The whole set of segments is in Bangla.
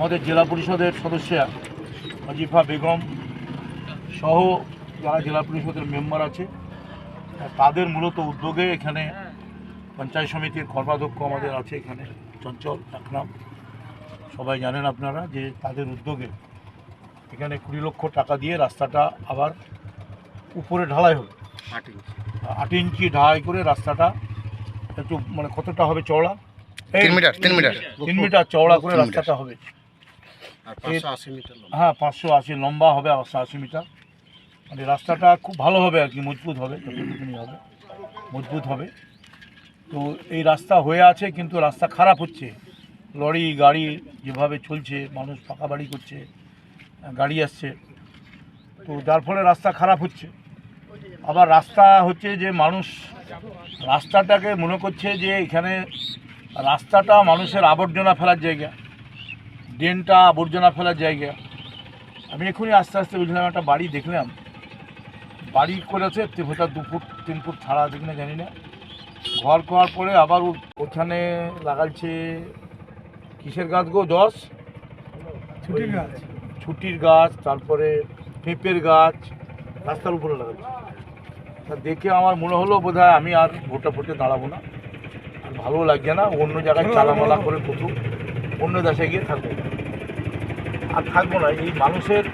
আমাদের জেলা পরিষদের সদস্যা অজিফা বেগম সহ যারা জেলা পরিষদের মেম্বার আছে, তাদের মূলত উদ্যোগে এখানে পঞ্চায়েত সমিতির কর্মাধ্যক্ষ আমাদের আছে এখানে, চঞ্চল ডাকনাম সবাই জানেন আপনারা যে তাদের উদ্যোগে এখানে কুড়ি লক্ষ টাকা দিয়ে রাস্তাটা আবার উপরে ঢালাই হবে আট ইঞ্চি ঢালাই করে রাস্তাটা একটু মানে কতটা হবে চওড়া? তিন মিটার তিন মিটার। তিন মিটার চওড়া করে রাস্তাটা হবে। হ্যাঁ পাঁচশো আশি লম্বা হবে পাঁচশো আশি মিটার। মানে রাস্তাটা খুব ভালো হবে আর কি মজবুত হবে যতটুকুনি হবে মজবুত হবে। তো এই রাস্তা হয়ে আছে কিন্তু রাস্তা খারাপ হচ্ছে। লরি গাড়ি যেভাবে চলছে মানুষ পাকা বাড়ি করছে গাড়ি আসছে তো যার ফলে রাস্তা খারাপ হচ্ছে। আবার রাস্তা হচ্ছে যে মানুষ রাস্তাটাকে মনে করছে যে এখানে রাস্তাটা মানুষের আবর্জনা ফেলার জায়গা ড্রেনটা আবর্জনা ফেলার জায়গা। আমি এখনই আস্তে আস্তে বুঝলাম একটা বাড়ি দেখলাম। বাড়ি করেছে হয়তো দু ফুট তিন ফুট ছাড়া আছে কিনা জানি না। ঘর করার পরে আবার ওখানে লাগাচ্ছে কিসের গাছ গো দশ? ছুটির গাছ। ছুটির গাছ তারপরে পেঁপের গাছ রাস্তার উপরে লাগাচ্ছে তা দেখে আমার মনে হলো বোধ আমি আর ভোটে ভোটে দাঁড়াবো না। আর ভালো লাগছে না অন্য জায়গায় চালামালা করে করুক অন্য দেশে গিয়ে থাকব। আর থাকব না এই মানুষের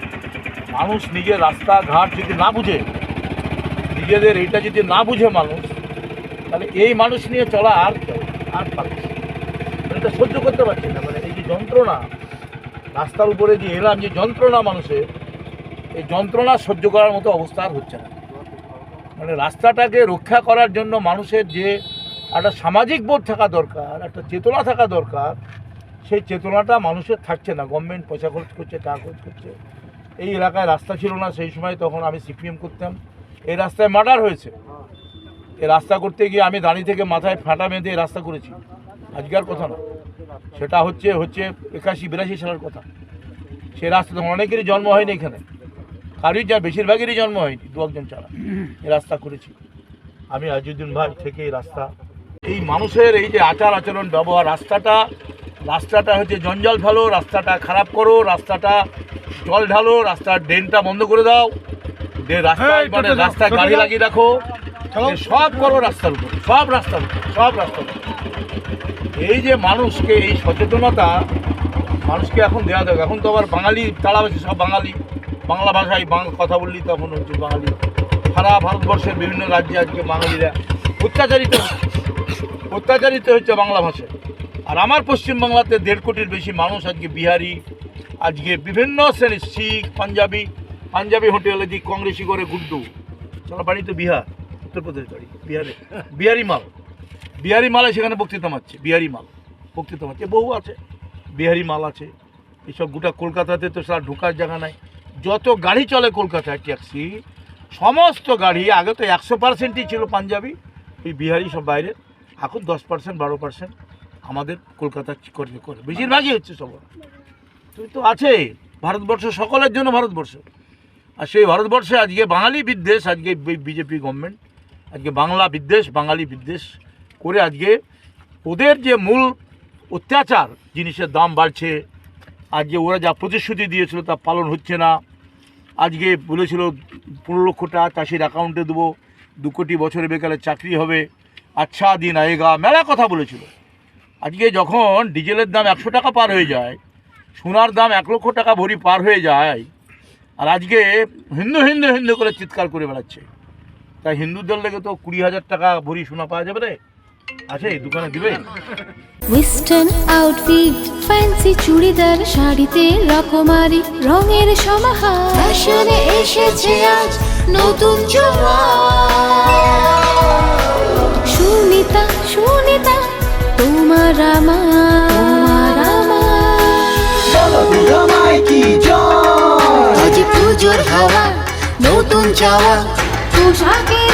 মানুষ নিজের রাস্তাঘাট যদি না বুঝে নিজেদের এইটা যদি না বুঝে মানুষ তাহলে এই মানুষ নিয়ে চলা আর আর পারছে মানে এটা সহ্য করতে পারছি না মানে এই যে যন্ত্রণা রাস্তার উপরে যে এলাম যে যন্ত্রণা মানুষের এই যন্ত্রণা সহ্য করার মতো অবস্থা আর হচ্ছে না। মানে রাস্তাটাকে রক্ষা করার জন্য মানুষের যে একটা সামাজিক বোধ থাকা দরকার, একটা চেতনা থাকা দরকার, সেই চেতনাটা মানুষের থাকছে না। গভর্নমেন্ট পয়সা খরচ করছে, টাকা খরচ করছে। এই এলাকায় রাস্তা ছিল না, সেই সময় তখন আমি সিপিএম করতাম। এই রাস্তায় মার্ডার হয়েছে। এই রাস্তা করতে গিয়ে আমি দাঁড়িয়ে থেকে মাথায় ফাটা বেঁধে এই রাস্তা করেছি। আজকের কথা না। সেটা হচ্ছে হচ্ছে একাশি, বিরাশি সালের কথা। সেই রাস্তা অনেকেরই জন্ম হয়নি এখানে। কারোই যা বেশিরভাগেরই জন্ম হয়নি দু একজন ছাড়া। এই রাস্তা করেছি। আমি আজুদ্দিন ভাই থেকে এই রাস্তা। এই মানুষের এই যে আচার আচরণ ব্যবহার রাস্তাটা রাস্তাটা হচ্ছে জঞ্জাল ফেলো রাস্তাটা খারাপ করো রাস্তাটা জল ঢালো রাস্তার ড্রেনটা বন্ধ করে দাও। রাস্তায় মানে রাস্তায় গাড়ি লাগিয়ে রাখো। সব করো রাস্তার উপর সব রাস্তার উপর সব রাস্তার উপর। এই যে মানুষকে এই সচেতনতা মানুষকে এখন দেওয়া দেবে এখন তো আবার বাঙালি তাড়াবাসী সব বাঙালি। বাংলা ভাষায় বাংলা কথা বললেই তখন হচ্ছে বাঙালি। সারা ভারতবর্ষের বিভিন্ন রাজ্যে আজকে বাঙালিরা অত্যাচারিত অত্যাচারিত হচ্ছে বাংলা ভাষায়। আর আমার পশ্চিমবাংলাতে দেড় কোটির বেশি মানুষ আজকে বিহারি, আজকে বিভিন্ন শ্রেণির শিখ, পাঞ্জাবি পাঞ্জাবি হোটেলে যে কংগ্রেসি করে গুড্ডু। সারা বাড়ি তো বিহার, উত্তরপ্রদেশ বাড়ি, বিহারে। বিহারি মাল। বিহারি মালে সেখানে বক্তৃতা মারছে, বিহারি মাল। বক্তৃতা মারছে। বহু আছে। বিহারি মাল আছে। এইসব গোটা কলকাতাতে তো সারা ঢোকার জায়গা নাই। যত গাড়ি চলে কলকাতায় ট্যাক্সি, সমস্ত গাড়ি, আগে তো একশো পার্সেন্টই ছিল পাঞ্জাবি, এই বিহারি সব বাইরে। এখন দশ পার্সেন্ট বারো পার্সেন্ট আমাদের কলকাতা করে করে। বেশিরভাগই হচ্ছে সব। তুই তো আছে, ভারতবর্ষ সকলের জন্য ভারতবর্ষ। আর সেই ভারতবর্ষে আজকে বাঙালি বিদ্বেষ, আজকে বিজেপি গভর্নমেন্ট আজকে বাংলা বিদ্বেষ, বাঙালি বিদ্বেষ করে আজকে ওদের যে মূল অত্যাচার, জিনিসের দাম বাড়ছে, আজকে ওরা যা প্রতিশ্রুতি দিয়েছিল তা পালন হচ্ছে না। আজকে বলেছিল পনেরো লক্ষ টাকা চাষির অ্যাকাউন্টে দেবো। দু কোটি বছরে বেকালে চাকরি হবে। আচ্ছা দিন আয়েগা, মেলা কথা বলেছিল। আজকে যখন ডিজেলের দাম একশো টাকা পার হয়ে যায়, সোনার দাম এক লক্ষ টাকা ভরি পার হয়ে যায়, আর আজকে হিন্দু হিন্দু হিন্দু করে চিৎকার করে বেড়াচ্ছে। তাই হিন্দুদের লেগে তো কুড়ি হাজার টাকা ভরি সোনা পাওয়া যাবে রে। আছে দোকানে দিবে? ওয়েস্টার্ন আউটফিট ফ্যান্সি চুড়িদার শাড়িতে রকমারি রঙের সমাহার। ফ্যাশনে এসেছে আজ নতুন সুনিতা সুনিতা তোমার আমার আমার। আজ পুজোর হাওয়া নতুন চাওয়া। পোশাকের